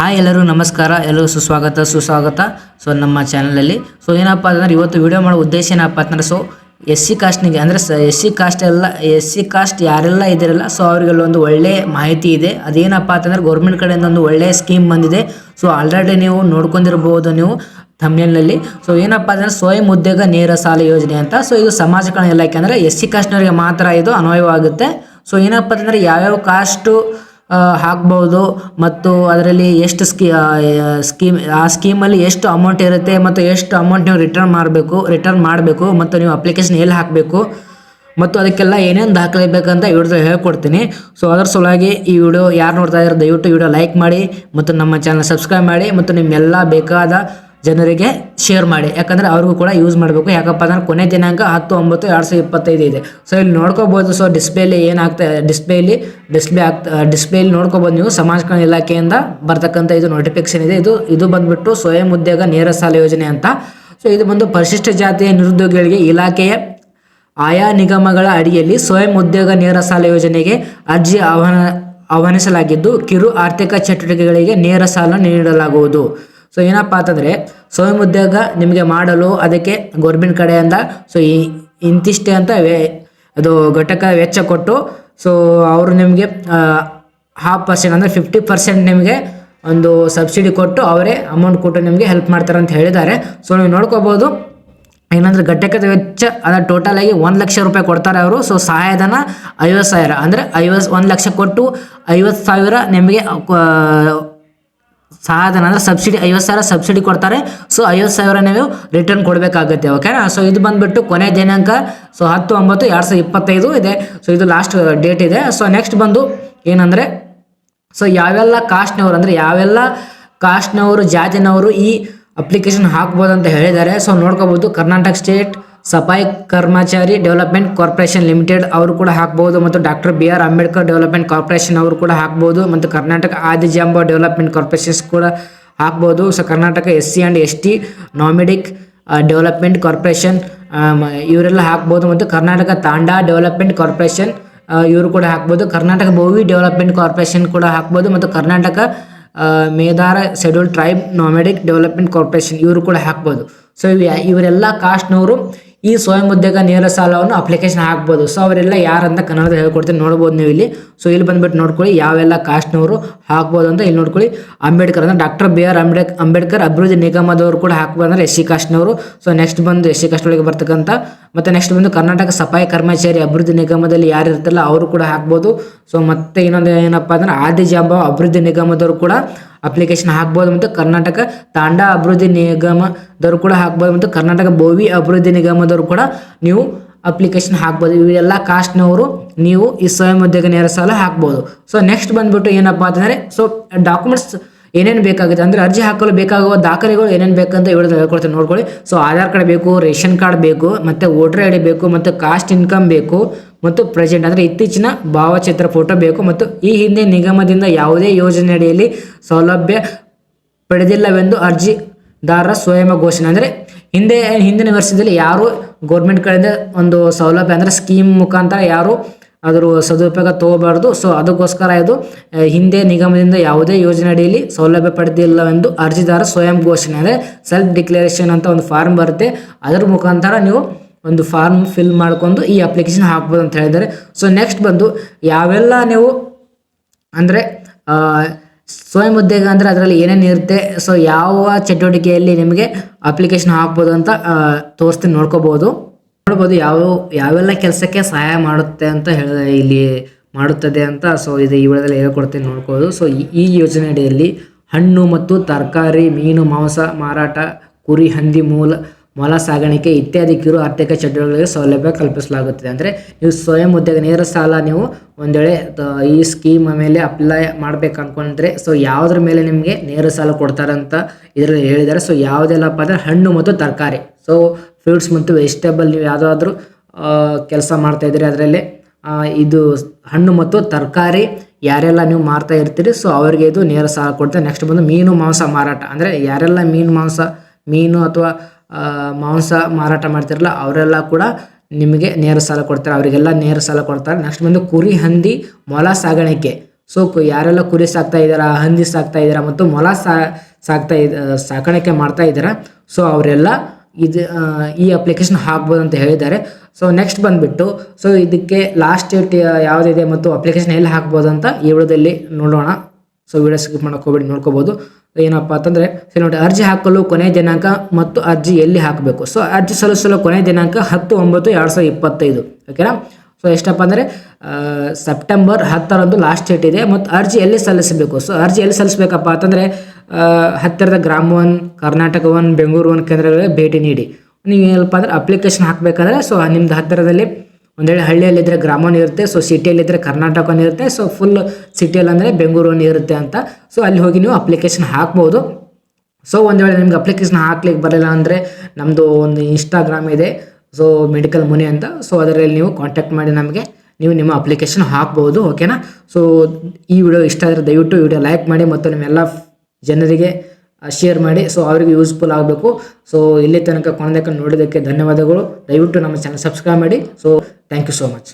Hi ಎಲ್ಲರೂ, ನಮಸ್ಕಾರ. ಎಲ್ಲರೂ ಸುಸ್ವಾಗತ ಸುಸ್ವಾಗತ. ಸೊ ನಮ್ಮ ಚಾನಲಲ್ಲಿ ಸೊ ಏನಪ್ಪ ಅಂದ್ರೆ ಇವತ್ತು ವಿಡಿಯೋ ಮಾಡೋ ಉದ್ದೇಶ ಏನಪ್ಪ ಅಂತಂದ್ರೆ ಸೊ ಎಸ್ ಸಿ ಕಾಸ್ಟ್ನಿಗೆ ಅಂದರೆ, ಸ ಎಸ್ ಸಿ ಕಾಸ್ಟ್ ಎಲ್ಲ ಎಸ್ ಸಿ ಕಾಸ್ಟ್ ಯಾರೆಲ್ಲ ಇದಿರಲ್ಲ ಸೊ ಅವರಿಗೆಲ್ಲ ಒಂದು ಒಳ್ಳೆ ಮಾಹಿತಿ ಇದೆ. ಅದೇನಪ್ಪ ಅಂತಂದ್ರೆ ಗೌರ್ಮೆಂಟ್ ಕಡೆಯಿಂದ ಒಂದು ಒಳ್ಳೆಯ ಸ್ಕೀಮ್ ಬಂದಿದೆ. ಸೊ ಆಲ್ರೆಡಿ ನೀವು ನೋಡ್ಕೊಂಡಿರ್ಬೋದು ನೀವು ತಮಿಳ್ನಲ್ಲಿ ಸೊ ಏನಪ್ಪ ಅಂದರೆ ಸ್ವಯಂ ಉದ್ಯೋಗ ನೇರ ಸಾಲ ಯೋಜನೆ ಅಂತ. ಸೊ ಇದು ಸಮಾಜ ಕಲ್ಯಾಣ ಇಲಾಖೆ, ಅಂದರೆ ಎಸ್ ಸಿ ಕಾಸ್ಟ್ನವರಿಗೆ ಮಾತ್ರ ಇದು ಅನ್ವಯವಾಗುತ್ತೆ. ಸೊ ಏನಪ್ಪ ಅಂತಂದರೆ, ಯಾವ್ಯಾವ ಕಾಸ್ಟು ಹಾಕ್ಬೋದು ಮತ್ತು ಅದರಲ್ಲಿ ಎಷ್ಟು ಸ್ಕೀ ಸ್ಕೀಮ್, ಆ ಸ್ಕೀಮಲ್ಲಿ ಎಷ್ಟು ಅಮೌಂಟ್ ಇರುತ್ತೆ ಮತ್ತು ಎಷ್ಟು ಅಮೌಂಟ್ ನೀವು ರಿಟರ್ನ್ ಮಾಡಬೇಕು ರಿಟರ್ನ್ ಮಾಡಬೇಕು ಮತ್ತು ನೀವು ಅಪ್ಲಿಕೇಶನ್ ಎಲ್ಲಿ ಹಾಕಬೇಕು ಮತ್ತು ಅದಕ್ಕೆಲ್ಲ ಏನೇನು ದಾಖಲೆ ಬೇಕಂತ ವಿಡಿಯೋದಲ್ಲಿ ಹೇಳ್ಕೊಡ್ತೀನಿ. ಸೊ ಅದರ ಸಲುವಾಗಿ ಈ ವಿಡಿಯೋ ಯಾರು ನೋಡ್ತಾ ಇದ್ದಾರೆ ದಯವಿಟ್ಟು ವಿಡಿಯೋ ಲೈಕ್ ಮಾಡಿ ಮತ್ತು ನಮ್ಮ ಚಾನಲ್ ಸಬ್ಸ್ಕ್ರೈಬ್ ಮಾಡಿ ಮತ್ತು ನಿಮ್ಮೆಲ್ಲ ಬೇಕಾದ ಜನರಿಗೆ ಶೇರ್ ಮಾಡಿ. ಯಾಕಂದರೆ ಅವ್ರಿಗೂ ಕೂಡ ಯೂಸ್ ಮಾಡಬೇಕು. ಯಾಕಪ್ಪ ಅಂದ್ರೆ ಕೊನೆ ದಿನಾಂಕ ಹತ್ತು, ಒಂಬತ್ತು, ಎರಡು ಸಾವಿರದ ಇಪ್ಪತ್ತೈದು ಇದೆ. ಸೊ ಇಲ್ಲಿ ನೋಡ್ಕೋಬೋದು. ಸೊ ಡಿಸ್ಪ್ಲೇಲಿ ಏನಾಗ್ತಾ ಡಿಸ್ಪ್ಲೇಲಿ ಡಿಸ್ಪ್ಲೇ ಆಗ್ತಾ ಡಿಸ್ಪ್ಲೇಲಿ ನೋಡ್ಕೋಬೋದು ನೀವು. ಸಮಾಜ ಕಲ್ಯಾಣ ಇಲಾಖೆಯಿಂದ ಬರ್ತಕ್ಕಂಥ ಇದು ನೋಟಿಫಿಕೇಷನ್ ಇದೆ. ಇದು ಇದು ಬಂದುಬಿಟ್ಟು ಸ್ವಯಂ ಉದ್ಯೋಗ ನೇರ ಸಾಲ ಯೋಜನೆ ಅಂತ. ಸೊ ಇದು ಬಂದು ಪರಿಶಿಷ್ಟ ಜಾತಿಯ ನಿರುದ್ಯೋಗಿಗಳಿಗೆ ಇಲಾಖೆಯ ಆಯಾ ನಿಗಮಗಳ ಅಡಿಯಲ್ಲಿ ಸ್ವಯಂ ಉದ್ಯೋಗ ನೇರ ಸಾಲ ಯೋಜನೆಗೆ ಅರ್ಜಿ ಆಹ್ವಾನ, ಆಹ್ವಾನಿಸಲಾಗಿದ್ದು ಕಿರು ಆರ್ಥಿಕ ಚಟುವಟಿಕೆಗಳಿಗೆ ನೇರ ಸಾಲ ನೀಡಲಾಗುವುದು. ಸೊ ಏನಪ್ಪ ಅಂತಂದರೆ ಸ್ವಯಂ ಉದ್ಯೋಗ ನಿಮಗೆ ಮಾಡಲು ಅದಕ್ಕೆ ಗೌರ್ಮೆಂಟ್ ಕಡೆಯಿಂದ ಸೊ ಈ ಇಂತಿಷ್ಟೇ ಅಂತ ವೇ ಅದು ಘಟಕ ವೆಚ್ಚ ಕೊಟ್ಟು ಸೊ ಅವರು ನಿಮಗೆ ಹಾಫ್ ಪರ್ಸೆಂಟ್ ಅಂದರೆ ಫಿಫ್ಟಿ ಪರ್ಸೆಂಟ್ ನಿಮಗೆ ಒಂದು ಸಬ್ಸಿಡಿ ಕೊಟ್ಟು ಅವರೇ ಅಮೌಂಟ್ ಕೊಟ್ಟು ನಿಮಗೆ ಹೆಲ್ಪ್ ಮಾಡ್ತಾರೆ ಅಂತ ಹೇಳಿದ್ದಾರೆ. ಸೊ ನೀವು ನೋಡ್ಕೋಬೋದು, ಏನಂದ್ರೆ ಘಟಕದ ವೆಚ್ಚ, ಅದರ ಟೋಟಲ್ ಆಗಿ ಒಂದು ಲಕ್ಷ ರೂಪಾಯಿ ಕೊಡ್ತಾರೆ ಅವರು. ಸೊ ಸಹಾಯಧನ ಐವತ್ತು ಸಾವಿರ, ಅಂದರೆ ಐವತ್ತು, ಒಂದು ಲಕ್ಷ ಕೊಟ್ಟು ಐವತ್ತು ಸಾವಿರ ನಿಮಗೆ ಅಂದ್ರೆ ಅಂದರೆ ಸಬ್ಸಿಡಿ ಐವತ್ತು ಸಾವಿರ ಸಬ್ಸಿಡಿ ಕೊಡ್ತಾರೆ. ಸೊ ಐವತ್ತು ಸಾವಿರ ನೀವು ರಿಟರ್ನ್ ಕೊಡಬೇಕಾಗುತ್ತೆ ಓಕೆನಾ ಸೊ ಇದು ಬಂದುಬಿಟ್ಟು ಕೊನೆ ದಿನಾಂಕ ಸೊ ಹತ್ತು, ಒಂಬತ್ತು, ಎರಡು ಸಾವಿರದ ಇಪ್ಪತ್ತೈದು ಇದೆ. ಸೊ ಇದು ಲಾಸ್ಟ್ ಡೇಟ್ ಇದೆ. ಸೊ ನೆಕ್ಸ್ಟ್ ಬಂದು ಏನಂದರೆ ಸೊ ಯಾವೆಲ್ಲ ಕಾಸ್ಟ್ನವರು ಅಂದರೆ ಯಾವೆಲ್ಲ ಕಾಸ್ಟ್ನವರು, ಜಾತಿನವರು ಈ ಅಪ್ಲಿಕೇಶನ್ ಹಾಕ್ಬೋದು ಅಂತ ಹೇಳಿದ್ದಾರೆ. ಸೊ ನೋಡ್ಕೋಬೋದು ಕರ್ನಾಟಕ ಸ್ಟೇಟ್ ಸಫಾಯಿ ಕರ್ಮಚಾರಿ ಡೆವಲಪ್ಮೆಂಟ್ ಕಾರ್ಪೊರೇಷನ್ ಲಿಮಿಟೆಡ್ ಅವರು ಕೂಡ ಹಾಕ್ಬೋದು ಮತ್ತು doctor B R Ambedkar development corporation ಅವರು ಕೂಡ ಹಾಕ್ಬೋದು ಮತ್ತು ಕರ್ನಾಟಕ ಆದಿಜಾಂಬ ಡೆವಲಪ್ಮೆಂಟ್ ಕಾರ್ಪೊರೇಷನ್ಸ್ ಕೂಡ ಹಾಕ್ಬೋದು. So, Karnataka S C and S T, nomadic development corporation ಇವರೆಲ್ಲ ಹಾಕ್ಬೋದು ಮತ್ತು ಕರ್ನಾಟಕ ತಾಂಡಾ ಡೆವಲಪ್ಮೆಂಟ್ ಕಾರ್ಪೊರೇಷನ್ ಇವರು ಕೂಡ ಹಾಕ್ಬೋದು. ಕರ್ನಾಟಕ ಬೋವಿ ಡೆವಲಪ್ಮೆಂಟ್ ಕಾರ್ಪೊರೇಷನ್ ಕೂಡ ಹಾಕ್ಬೋದು ಮತ್ತು Karnataka Medara schedule tribe nomadic development corporation ಇವರು ಕೂಡ ಹಾಕ್ಬೋದು. ಸೊ ಇವ್ ಇವರೆಲ್ಲ ಕಾಸ್ಟ್ನವರು ಈ ಸ್ವಯಂ ಉದ್ಯೋಗ ನೇರ ಸಾಲವನ್ನು ಅಪ್ಲಿಕೇಶನ್ ಹಾಕ್ಬೋದು. ಸೊ ಅವರೆಲ್ಲ ಯಾರಂತ ಕನ್ನಡದ ಹೇಳ್ಕೊಡ್ತೀನಿ, ನೋಡ್ಬೋದು ನೀವು ಇಲ್ಲಿ ಸೊ ಇಲ್ಲಿ ಬಂದ್ಬಿಟ್ಟು ನೋಡ್ಕೊಳ್ಳಿ, ಯಾವೆಲ್ಲ ಕಾಸ್ಟ್ನವರು ಹಾಕ್ಬೋದು ಅಂತ ಇಲ್ಲಿ ನೋಡ್ಕೊಳ್ಳಿ. ಅಂಬೇಡ್ಕರ್ ಅಂದರೆ ಡಾಕ್ಟರ್ ಬಿ ಆರ್ ಅಂಬೇಡ್, ಅಂಬೇಡ್ಕರ್ ಅಭಿವೃದ್ಧಿ ನಿಗಮದವರು ಕೂಡ ಹಾಕ್ಬೋದು ಅಂದ್ರೆ ಎಸ್ ಸಿ ಕಾಸ್ಟ್ನವರು ಸೊ ನೆಕ್ಸ್ಟ್ ಬಂದು ಎಸ್ ಸಿ ಕಾಸ್ಟ್ ಒಳಗೆ ಬರ್ತಕ್ಕಂಥ, ಮತ್ತು ನೆಕ್ಸ್ಟ್ ಬಂದು ಕರ್ನಾಟಕ ಸಫಾಯಿ ಕರ್ಮಚಾರಿ ಅಭಿವೃದ್ಧಿ ನಿಗಮದಲ್ಲಿ ಯಾರು ಇರ್ತಲ್ಲ ಅವರು ಕೂಡ ಹಾಕ್ಬೋದು. ಸೊ ಮತ್ತೆ ಇನ್ನೊಂದು ಏನಪ್ಪ ಅಂದ್ರೆ ಆದಿಜಾಂಬ ಅಭಿವೃದ್ಧಿ ನಿಗಮದವರು ಕೂಡ ಅಪ್ಲಿಕೇಶನ್ ಹಾಕ್ಬೋದು ಮತ್ತು ಕರ್ನಾಟಕ ತಾಂಡಾ ಅಭಿವೃದ್ಧಿ ನಿಗಮದವರು ಕೂಡ ಹಾಕ್ಬೋದು ಮತ್ತು ಕರ್ನಾಟಕ ಬೋವಿ ಅಭಿವೃದ್ಧಿ ನಿಗಮದವರು ಕೂಡ ನೀವು ಅಪ್ಲಿಕೇಶನ್ ಹಾಕ್ಬೋದು. ಇವೆಲ್ಲ ಕಾಸ್ಟ್ನವರು ನೀವು ಈ ಸ್ವಯಂ ಉದ್ಯೋಗ ನೇರ ಸಾಲ ಹಾಕ್ಬೋದು. ಸೊ ನೆಕ್ಸ್ಟ್ ಬಂದ್ಬಿಟ್ಟು ಏನಪ್ಪ ಅಂತಂದರೆ ಸೊ ಡಾಕ್ಯುಮೆಂಟ್ಸ್ ಏನೇನು ಬೇಕಾಗುತ್ತೆ? ಅಂದರೆ ಅರ್ಜಿ ಹಾಕಲು ಬೇಕಾಗುವ ದಾಖಲೆಗಳು ಏನೇನು ಬೇಕಂತ ಹೇಳೋದು ಹೇಳ್ಕೊಡ್ತೀನಿ. ನೋಡ್ಕೊಳ್ಳಿ. ಸೊ ಆಧಾರ್ ಕಾರ್ಡ್ ಬೇಕು, ರೇಷನ್ ಕಾರ್ಡ್ ಬೇಕು, ಮತ್ತು ವೋಟರ್ ಐ ಡಿ ಬೇಕು, ಮತ್ತು ಕಾಸ್ಟ್ ಇನ್ಕಮ್ ಬೇಕು, ಮತ್ತು ಪ್ರೆಸೆಂಟ್. ಅಂದರೆ ಇತ್ತೀಚಿನ ಭಾವಚಿತ್ರ ಫೋಟೋ ಬೇಕು, ಮತ್ತು ಈ ಹಿಂದೆ ನಿಗಮದಿಂದ ಯಾವುದೇ ಯೋಜನೆ ಅಡಿಯಲ್ಲಿ ಸೌಲಭ್ಯ ಪಡೆದಿಲ್ಲವೆಂದು ಅರ್ಜಿದಾರರ ಸ್ವಯಂ ಘೋಷಣೆ. ಅಂದರೆ ಹಿಂದೆ, ಹಿಂದಿನ ವರ್ಷದಲ್ಲಿ ಯಾರು ಗೌರ್ಮೆಂಟ್ ಕಡೆಯಿಂದ ಒಂದು ಸೌಲಭ್ಯ ಅಂದರೆ ಸ್ಕೀಮ್ ಮುಖಾಂತರ ಯಾರು ಅದರ ಸದುಪಯೋಗ ತಗೋಬಾರ್ದು. ಸೊ ಅದಕ್ಕೋಸ್ಕರ ಇದು ಹಿಂದೆ ನಿಗಮದಿಂದ ಯಾವುದೇ ಯೋಜನೆ ಅಡಿಯಲ್ಲಿ ಸೌಲಭ್ಯ ಪಡೆದಿಲ್ಲವೆಂದು ಅರ್ಜಿದಾರ ಸ್ವಯಂ ಘೋಷಣೆ. ಅಂದರೆ ಸೆಲ್ಫ್ ಡಿಕ್ಲರೇಷನ್ ಅಂತ ಒಂದು ಫಾರ್ಮ್ ಬರುತ್ತೆ. ಅದರ ಮುಖಾಂತರ ನೀವು ಒಂದು ಫಾರ್ಮ್ ಫಿಲ್ ಮಾಡ್ಕೊಂಡು ಈ ಅಪ್ಲಿಕೇಶನ್ ಹಾಕ್ಬೋದು ಅಂತ ಹೇಳಿದ್ದಾರೆ. ಸೊ ನೆಕ್ಸ್ಟ್ ಬಂದು ಯಾವೆಲ್ಲ ನೀವು, ಅಂದರೆ ಸ್ವಯಂ ಉದ್ಯೋಗ ಅಂದರೆ ಅದರಲ್ಲಿ ಏನೇನು ಇರುತ್ತೆ. ಸೊ ಯಾವ ಚಟುವಟಿಕೆಯಲ್ಲಿ ನಿಮಗೆ ಅಪ್ಲಿಕೇಶನ್ ಹಾಕ್ಬೋದು ಅಂತ ತೋರಿಸ್ತೀನಿ, ನೋಡ್ಕೋಬೋದು. ನೋಡ್ಬೋದು ಯಾವ, ಯಾವೆಲ್ಲ ಕೆಲಸಕ್ಕೆ ಸಹಾಯ ಮಾಡುತ್ತೆ ಅಂತ ಹೇಳಿದ ಇಲ್ಲಿ ಮಾಡುತ್ತದೆ ಅಂತ ಸೊ ಇದು ಈ ವಿಡಿಯೋದಲ್ಲಿ ಹೇಳ್ಕೊಡ್ತೀನಿ ನೋಡ್ಕೋದು ಸೊ ಈ- ಈ ಯೋಜನೆ ಅಡಿಯಲ್ಲಿ ಹಣ್ಣು ಮತ್ತು ತರಕಾರಿ, ಮೀನು, ಮಾಂಸ, ಮಾರಾಟ, ಕುರಿ, ಹಂದಿ, ಮೂಲ, ಮೊಲ ಸಾಗಾಣಿಕೆ ಇತ್ಯಾದಿ ಕಿರು ಆರ್ಥಿಕ ಚಟುವಟಿಕೆಗಳಿಗೆ ಸೌಲಭ್ಯ ಕಲ್ಪಿಸಲಾಗುತ್ತದೆ. ಅಂದರೆ ನೀವು ಸ್ವಯಂ ಉದ್ಯೋಗ, ನೇರ ಸಾಲ ನೀವು ಒಂದು ವೇಳೆ ಈ ಸ್ಕೀಮ್ ಮೇಲೆ ಅಪ್ಲೈ ಮಾಡ್ಬೇಕು ಅಂದ್ಕೊಂಡ್ರೆ ಸೊ ಯಾವುದ್ರ ಮೇಲೆ ನಿಮಗೆ ನೇರ ಸಾಲ ಕೊಡ್ತಾರೆ ಅಂತ ಇದರಲ್ಲಿ ಹೇಳಿದ್ದಾರೆ. ಸೊ ಯಾವುದೆಲ್ಲಪ್ಪ ಅಂದರೆ ಹಣ್ಣು ಮತ್ತು ತರಕಾರಿ. ಸೊ ಫ್ರೂಟ್ಸ್ ಮತ್ತು ವೆಜಿಟೇಬಲ್ ನೀವು ಯಾವುದಾದ್ರೂ ಕೆಲಸ ಮಾಡ್ತಾ ಇದ್ದೀರಿ ಅದರಲ್ಲಿ ಇದು ಹಣ್ಣು ಮತ್ತು ತರಕಾರಿ ಯಾರೆಲ್ಲ ನೀವು ಮಾರ್ತಾ ಇರ್ತೀರಿ ಸೊ ಅವರಿಗೆ ಇದು ನೇರ ಸಾಲ ಕೊಡ್ತಾರೆ ನೆಕ್ಸ್ಟ್ ಬಂದು ಮೀನು ಮಾಂಸ ಮಾರಾಟ. ಅಂದರೆ ಯಾರೆಲ್ಲ ಮೀನು ಮಾಂಸ, ಮೀನು ಅಥವಾ ಮಾಂಸ ಮಾರಾಟ ಮಾಡ್ತಿರಲ್ಲ, ಅವರೆಲ್ಲ ಕೂಡ ನಿಮಗೆ ನೇರ ಸಾಲ ಕೊಡ್ತಾರೆ. ಅವರಿಗೆಲ್ಲ ನೇರ ಸಾಲ ಕೊಡ್ತಾರೆ. ನೆಕ್ಸ್ಟ್ ಬಂದು ಕುರಿ ಹಂದಿ ಮೊಲ ಸಾಗಾಣಿಕೆ. ಸೊ ಯಾರೆಲ್ಲ ಕುರಿ ಸಾಕ್ತಾ ಇದ್ದೀರಾ, ಹಂದಿ ಸಾಕ್ತಾ ಇದ್ದೀರಾ ಮತ್ತು ಮೊಲ ಸಾಕ್ತಾ ಇದ್ದ ಸಾಕಾಣಿಕೆ ಮಾಡ್ತಾ ಇದ್ದೀರಾ ಸೊ ಅವರೆಲ್ಲ ಇದು ಈ ಅಪ್ಲಿಕೇಶನ್ ಹಾಕ್ಬೋದು ಅಂತ ಹೇಳಿದ್ದಾರೆ. ಸೊ ನೆಕ್ಸ್ಟ್ ಬಂದುಬಿಟ್ಟು ಸೊ ಇದಕ್ಕೆ ಲಾಸ್ಟ್ ಡೇಟ್ ಯಾವುದಿದೆ ಮತ್ತು ಅಪ್ಲಿಕೇಶನ್ ಎಲ್ಲಿ ಹಾಕ್ಬೋದು ಅಂತ ಈ ವಿಡಿಯೋದಲ್ಲಿ ನೋಡೋಣ. ಸೊ ವಿಡಿಯೋ ಸ್ಕಿಪ್ ಮಾಡೋಕೆ ಹೋಗ್ಬಿಟ್ಟು ನೋಡ್ಕೋಬೋದು. ಏನಪ್ಪ ಅಂತಂದರೆ, ಸರಿ ನೋಡಿ, ಅರ್ಜಿ ಹಾಕಲು ಕೊನೆಯ ದಿನಾಂಕ ಮತ್ತು ಅರ್ಜಿ ಎಲ್ಲಿ ಹಾಕಬೇಕು? ಸೊ ಅರ್ಜಿ ಸಲ್ಲಿಸಲು ಕೊನೆಯ ದಿನಾಂಕ ಹತ್ತು ಒಂಬತ್ತು ಎರಡು ಸಾವಿರದ ಇಪ್ಪತ್ತೈದು ಓಕೆನಾ ಸೊ ಎಷ್ಟಪ್ಪ ಅಂದರೆ ಸೆಪ್ಟೆಂಬರ್ ಹತ್ತರಂದು ಲಾಸ್ಟ್ ಡೇಟ್ ಇದೆ. ಮತ್ತು ಅರ್ಜಿ ಎಲ್ಲಿ ಸಲ್ಲಿಸಬೇಕು? ಸೊ ಅರ್ಜಿ ಎಲ್ಲಿ ಸಲ್ಲಿಸಬೇಕಪ್ಪ ಅಂತಂದರೆ ಹತ್ತಿರದ ಗ್ರಾಮ one Karnataka one Bengaluru one ಕೇಂದ್ರಗಳಿಗೆ ಭೇಟಿ ನೀಡಿ. ನೀವು ಏನಪ್ಪ ಅಂದರೆ ಅಪ್ಲಿಕೇಶನ್ ಹಾಕಬೇಕಾದ್ರೆ ಸೊ ನಿಮ್ದು ಹತ್ತಿರದಲ್ಲಿ ಒಂದು ವೇಳೆ ಹಳ್ಳಿಯಲ್ಲಿದ್ದರೆ ಗ್ರಾಮ ಒನ್ ಇರುತ್ತೆ ಸೊ ಸಿಟಿಯಲ್ಲಿದ್ದರೆ ಕರ್ನಾಟಕ ಇರುತ್ತೆ ಸೊ ಫುಲ್ ಸಿಟಿಯಲ್ಲಿ ಅಂದರೆ ಬೆಂಗಳೂರು ಇರುತ್ತೆ ಅಂತ. ಸೊ ಅಲ್ಲಿ ಹೋಗಿ ನೀವು ಅಪ್ಲಿಕೇಶನ್ ಹಾಕ್ಬೋದು. ಸೊ ಒಂದು ವೇಳೆ ನಿಮ್ಗೆ ಅಪ್ಲಿಕೇಶನ್ ಹಾಕ್ಲಿಕ್ಕೆ ಬರಲಿಲ್ಲ ಅಂದರೆ ನಮ್ಮದು ಒಂದು ಇನ್ಸ್ಟಾಗ್ರಾಮ್ ಇದೆ. ಸೊ ಮೆಡಿಕಲ್ ಮುನಿ ಅಂತ. ಸೊ ಅದರಲ್ಲಿ ನೀವು ಕಾಂಟ್ಯಾಕ್ಟ್ ಮಾಡಿ ನಮಗೆ. ನೀವು ನಿಮ್ಮ ಅಪ್ಲಿಕೇಶನ್ ಹಾಕ್ಬೋದು ಓಕೆನಾ ಸೊ ಈ ವಿಡಿಯೋ ಇಷ್ಟ ಆದರೆ ದಯವಿಟ್ಟು ವಿಡಿಯೋ ಲೈಕ್ ಮಾಡಿ ಮತ್ತು ನಿಮ್ಮೆಲ್ಲ ಜನರಿಗೆ ಶೇರ್ ಮಾಡಿ. ಸೊ ಅವರಿಗೆ ಯೂಸ್ಫುಲ್ ಆಗಬೇಕು. ಸೊ ಇಲ್ಲಿ ತನಕ ಕೊನೆದಕ್ಕೆ ನೋಡೋದಕ್ಕೆ ಧನ್ಯವಾದಗಳು. ದಯವಿಟ್ಟು ನಮ್ಮ ಚಾನಲ್ ಸಬ್ಸ್ಕ್ರೈಬ್ ಮಾಡಿ. So thank you so much